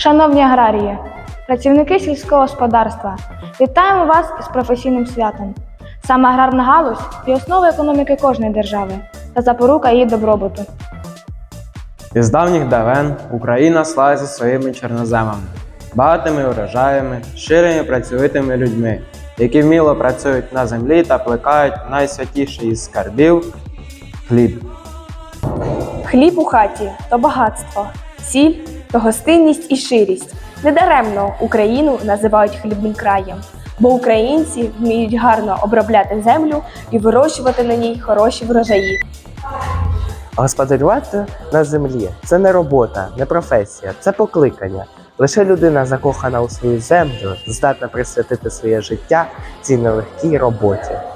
Шановні аграрії, працівники сільського господарства, вітаємо вас із професійним святом. Саме аграрна галузь є основою економіки кожної держави та запорука її добробуту. Із давніх давен Україна славиться своїми чорноземами, багатими урожаями, щирими працьовитими людьми, які вміло працюють на землі та плекають найсвятіший із скарбів хліб. Хліб у хаті то багатство, сіль то гостинність і ширість. Недаремно Україну називають хлібним краєм, бо українці вміють гарно обробляти землю і вирощувати на ній хороші врожаї. Господарювати на землі це не робота, не професія, це покликання. Лише людина, закохана у свою землю, здатна присвятити своє життя цій нелегкій роботі.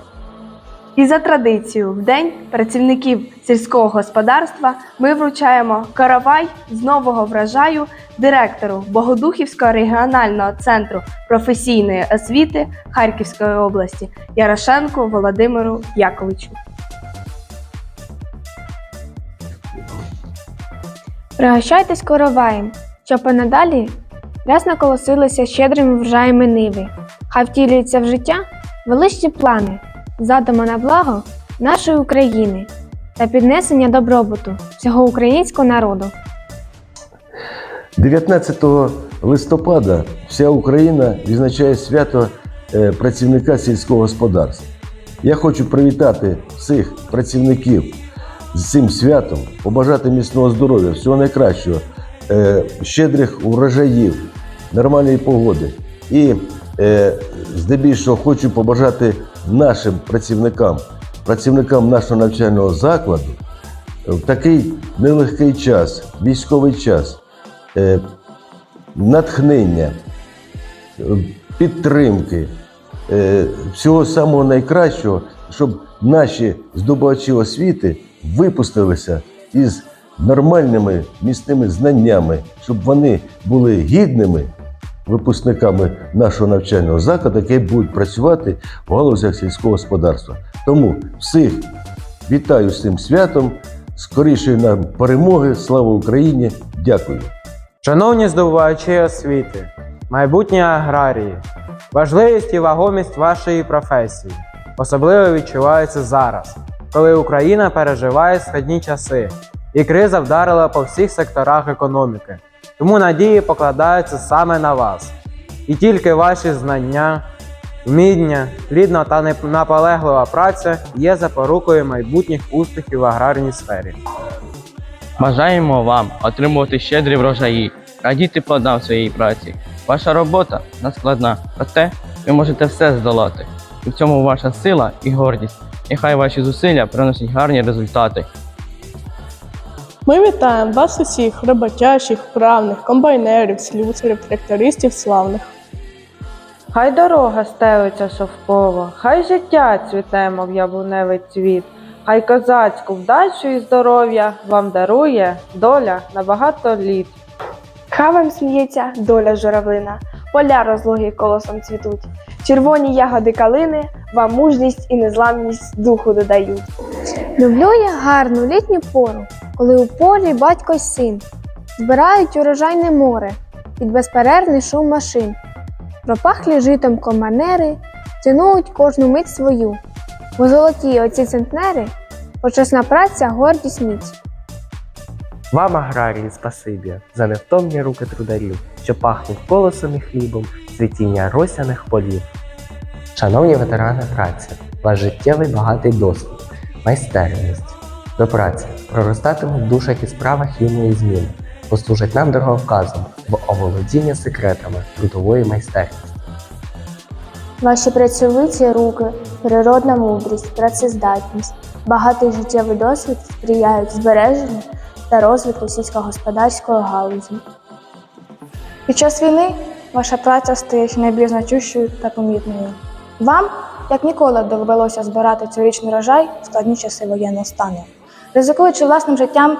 І за традицією, в день працівників сільського господарства ми вручаємо каравай з нового врожаю директору Богодухівського регіонального центру професійної освіти Харківської області Ярошенку Володимиру Яковичу. Пригощайтесь короваєм, щоб і надалі рясно колосилися щедрими врожаями ниви. Хай втілюються в життя величні плани, задума на благо нашої України та піднесення добробуту всього українського народу. 19 листопада вся Україна відзначає свято е, працівника сільського господарства. Я хочу привітати всіх працівників з цим святом, побажати міцного здоров'я, всього найкращого, е, щедрих урожаїв, нормальної погоди. І е, здебільшого хочу побажати нашим працівникам, працівникам нашого навчального закладу в такий нелегкий час, військовий час е, натхнення, е, підтримки, е, всього самого найкращого, щоб наші здобувачі освіти випустилися із нормальними міцними знаннями, щоб вони були гідними випускниками нашого навчального закладу, які будуть працювати в галузях сільського господарства. Тому всіх вітаю з цим святом, скорішої нам перемоги, слава Україні! Дякую! Шановні здобувачі освіти, майбутні аграрії, важливість і вагомість вашої професії особливо відчувається зараз, коли Україна переживає складні часи і криза вдарила по всіх секторах економіки. Тому надії покладаються саме на вас. І тільки ваші знання, вміння, плідна та наполеглива праця є запорукою майбутніх успіхів в аграрній сфері. Бажаємо вам отримувати щедрі врожаї, радіти плодам своєї праці. Ваша робота наскладна, проте ви можете все здолати. І в цьому ваша сила і гордість. Нехай ваші зусилля приносять гарні результати. Ми вітаємо вас усіх, роботящих, вправних, комбайнерів, слюсарів, трактористів славних. Хай дорога стелиться совково, хай життя цвіте, мов яблуневий цвіт, хай козацьку вдачу і здоров'я вам дарує доля на багато літ. Хай вам сміється доля журавлина, поля розлогі колосом цвітуть. Червоні ягоди калини вам мужність і незламність духу додають. Люблю я гарну літню пору, коли у полі батько й син збирають урожайне море під безперервний шум машин. Пропахлі житом команери цінують кожну мить свою, бо золоті оці центнери почесна праця, гордість міць. Вам, аграрії, спасибі за невтомні руки трударів, що пахнуть колосом і хлібом, цвітіння росяних полів. Шановні ветерани праці, ваш життєвий багатий досвід, майстерність до праці проростатимуть в душах і справах юної зміни, послужать нам дороговказом в оволодіння секретами трудової майстерності. Ваші працьовиті руки, природна мудрість, працездатність, багатий життєвий досвід сприяють збереженню та розвитку сільськогосподарської галузі. Під час війни ваша праця стає ще найбільш значущою та помітною. Вам, як ніколи, довелося збирати цьогорічний врожай в складні часи воєнного стану. Ризикуючи власним життям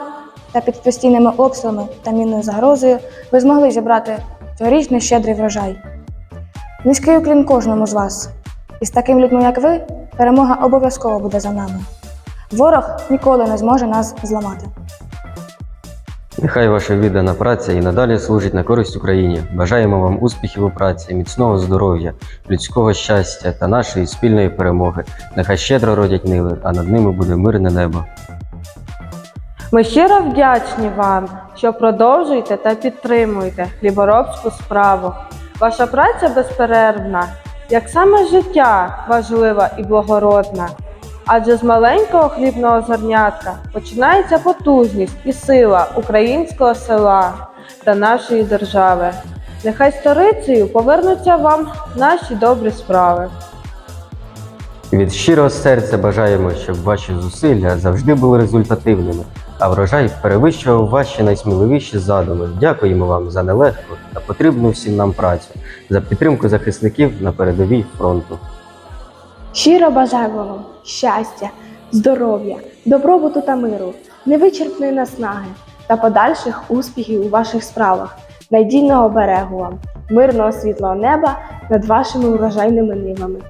та під постійними обстрілами та мінною загрозою, ви змогли зібрати цьогорічний щедрий врожай. Низький уклін кожному з вас. І з такими людьми, як ви, перемога обов'язково буде за нами. Ворог ніколи не зможе нас зламати. Нехай ваша віддана праця і надалі служить на користь Україні. Бажаємо вам успіхів у праці, міцного здоров'я, людського щастя та нашої спільної перемоги. Нехай щедро родять ниви, а над ними буде мирне небо. Ми щиро вдячні вам, що продовжуєте та підтримуєте хліборобську справу. Ваша праця безперервна, як саме життя важлива і благородна. Адже з маленького хлібного зернятка починається потужність і сила українського села та нашої держави. Нехай сторицею повернуться вам наші добрі справи. Від щирого серця бажаємо, щоб ваші зусилля завжди були результативними, а врожай перевищував ваші найсміливіші задуми. Дякуємо вам за нелегку та потрібну всім нам працю, за підтримку захисників на передовій фронту. Щиро бажаємо вам щастя, здоров'я, добробуту та миру, невичерпної наснаги та подальших успіхів у ваших справах, надійного берегу вам, мирного світлого неба над вашими урожайними нивами.